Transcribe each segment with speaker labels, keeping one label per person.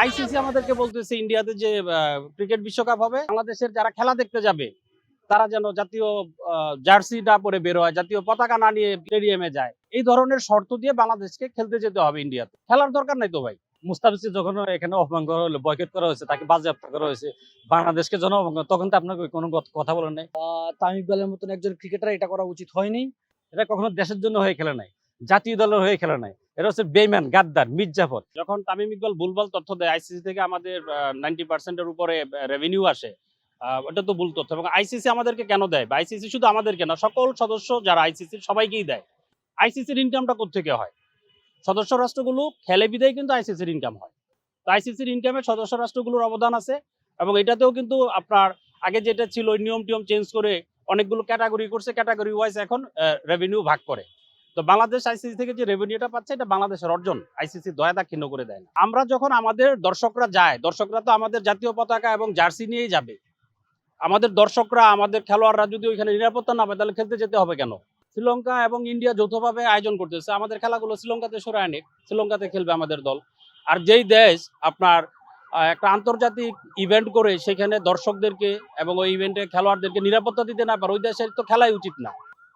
Speaker 1: ICC আমাদেরকে বলতেছে ইন্ডিয়াতে যে ক্রিকেট বিশ্বকাপ হবে। বাংলাদেশের যারা খেলা দেখতে যাবে তারা যেন জাতীয় জার্সি না পরে বের হয় জাতীয় পতাকা না নিয়ে স্টেডিয়ামে যায়। এই ধরনের শর্ত দিয়ে বাংলাদেশকে খেলতে যেতে হবে ইন্ডিয়াতে। খেলার দরকার নাই তো ভাই?
Speaker 2: মুস্তাফিজকে যখন এখানে অপমান করা হলো বয়কট করা হয়েছে তাকে বাজেয়াপ্ত করা হয়েছে বাংলাদেশকে জন অপমান করা- তখন তো আপনাকে কোনো কথা- কথা বলেন নাই।
Speaker 3: তামিম ইকবালের মতন একজন ক্রিকেটার এটা করা উচিত হয়নি।
Speaker 2: এটা কখনো দেশের জন্য হয়ে খেলে নাই জাতীয় দলের হয়ে খেলে নাই। এটা হচ্ছে বেইমান, গাদ্দার, মির্জাফর।
Speaker 1: যখন তামিম ইকবাল ভুলভাল তথ্য দেয় আইসিসি থেকে আমাদের নাইনটি পার্সেন্টের উপরে রেভিনিউ আসে ওটা তো ভুল তথ্য। এবং আইসিসি আমাদেরকে কেন দেয়? বা আইসিসি শুধু আমাদেরকে না, সকল সদস্য যারা আইসিসির সবাইকেই দেয়। আইসিসির ইনকামটা কোথেকে হয়? সদস্য রাষ্ট্রগুলো খেলে বিদায় কিন্তু আইসিসির ইনকাম হয়। তো আইসিসির ইনকামে সদস্য রাষ্ট্রগুলোর অবদান আছে, এবং এটাতেও কিন্তু আপনার, আগে যেটা ছিল নিয়ম টিয়ম চেঞ্জ করে অনেকগুলো ক্যাটাগরি করছে ক্যাটাগরি ওয়াইজ এখন রেভিনিউ ভাগ করে। তো বাংলাদেশ আইসিসি থেকে যে রেভিনিউটা পাচ্ছে, এটা বাংলাদেশের অর্জন। আইসিসি দয়া দাক্ষিণ্য করে দেয় না। আমরা যখন আমাদের দর্শকরা যায়, দর্শকরা তো আমাদের জাতীয় পতাকা এবং জার্সি নিয়েই যাবে। আমাদের দর্শকরা, আমাদের খেলোয়াড়রা যদি ওইখানে নিরাপত্তা না পায়, তাহলে খেলতে যেতে হবে কেন? শ্রীলঙ্কা এবং ইন্ডিয়া যৌথভাবে আয়োজন করতেছে। আমাদের খেলাগুলো শ্রীলঙ্কাতে সরায় নিক শ্রীলঙ্কাতে খেলবে আমাদের দল। আর যেই দেশ আপনার একটা আন্তর্জাতিক ইভেন্ট করে, সেখানে দর্শকদেরকে এবং ওই ইভেন্টে খেলোয়াড়দেরকে নিরাপত্তা দিতে না পারে, ওই দেশের তো খেলাই উচিত না।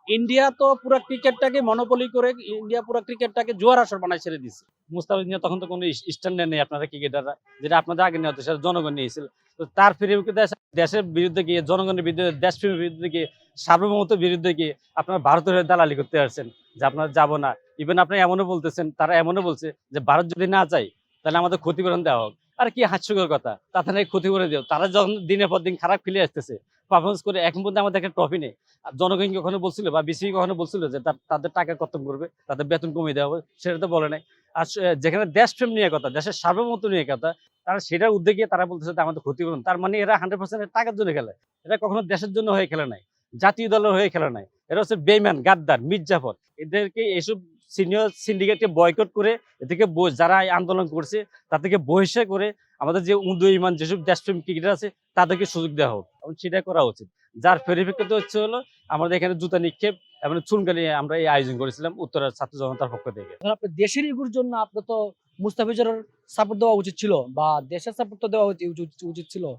Speaker 1: ইন্ডিয়া তো পুরো ক্রিকেটটাকে মনোপলি করে ইন্ডিয়া পুরো ক্রিকেটটাকে জোয়ার আসর বানায় ছেড়ে দিছে।
Speaker 2: মুস্তাফিজ নিয়ে তখন তো কোনো স্ট্যান্ডার্ড নেই আপনারা ক্রিকেটাররা যেটা আপনাদের আগে নিয়ে হতো, সেটা জনগণ নিয়েছিল। তো তার দেশ দেশের বিরুদ্ধে গিয়ে, জনগণের বিরুদ্ধে, দেশপ্রেমের বিরুদ্ধে গিয়ে, সার্বভৌমত্বের বিরুদ্ধে গিয়ে আপনারা ভারতের হয়ে দালালি করতে পারছেন যে আপনারা যাব না। ইভেন আপনি এমনও বলতেছেন, তারা এমনও বলছে যে, ভারত যদি না চাই তাহলে আমাদের ক্ষতিপূরণ দেওয়া হোক। আর কি হাস্যকর কথা। তাতে নাকি ক্ষতি করে দিও। তারা যখন দিনের পর দিন খারাপ খেলে আসতেছে পারফরমেন্স করে এখন পর্যন্ত আমাদের একটা ট্রফি নেই। জনগণ কখনো বলছিল বা বিসিবি কখনো বলছিল যে তাদের টাকা কর্তন করবে, তাদের বেতন কমিয়ে দেওয়া হবে? সেটা তো বলে নাই। আর যেখানে দেশপ্রেম নিয়ে কথা, দেশের সার্বভৌমত্ব নিয়ে কথা, তারা সেটার উদ্যোগে তারা বলতেছে যে আমাদের ক্ষতিপূরণ তার মানে এরা হান্ড্রেড পার্সেন্ট টাকার জন্য খেলে। এটা কখনো দেশের জন্য হয়ে খেলে নাই। জাতীয় দলের হয়ে খেলে নাই। এটা হচ্ছে বেইমান, গাদ্দার, মির্জাফর। এদেরকে এসব সিনিয়র সিন্ডিকেটকে বয়কট করে এদেরকে যারা আন্দোলন করছে তাদেরকে বহিষ্কার করে আমাদের যে উদু ইমান যেসব দেশপ্রেম ক্রিকেটার আছে তাদেরকে সুযোগ দেওয়া হোক। এবং সেটা করা উচিত। যার পরিপ্রেক্ষিতে হচ্ছে হলো আমাদের এখানে জুতা নিক্ষেপ এবং চুনকালি আমরা এই আয়োজন করেছিলাম উত্তরার ছাত্র জনতার পক্ষ থেকে।
Speaker 3: আপনার দেশের ইগুর জন্য আপনার তো মুস্তাফিজের সাপোর্ট দেওয়া উচিত ছিল বা দেশের সাপোর্ট তো দেওয়া উচিত- ছিল।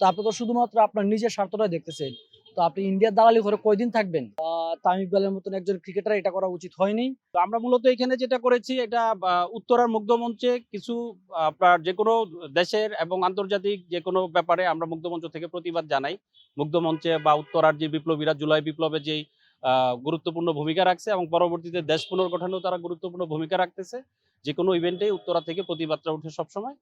Speaker 3: তো আপনি তো শুধুমাত্র আপনার নিজের স্বার্থটাই দেখতেছেন। তো আপনি ইন্ডিয়ার দালালি করে কয়দিন থাকবেন? আহ, তামিম ইকবালের মতন একজন ক্রিকেটার এটা করা উচিত হয়নি।
Speaker 1: আমরা মূলত এখানে যেটা করেছি, এটা উত্তরার মুগ্ধ মঞ্চে কিছু, আপনার যে কোনো দেশের এবং আন্তর্জাতিক যে কোনো ব্যাপারে আমরা মুগ্ধ মঞ্চ থেকে প্রতিবাদ জানাই। মুগ্ধ মঞ্চে বা উত্তরার যে বিপ্লবীরা জুলাই বিপ্লবে যেই গুরুত্বপূর্ণ ভূমিকা রাখছে এবং পরবর্তীতে দেশ পুনর্গঠনেও তারা গুরুত্বপূর্ণ ভূমিকা রাখতেছে। যে কোনো ইভেন্টে উত্তরা থেকে প্রতিবাদটা উঠে সবসময়।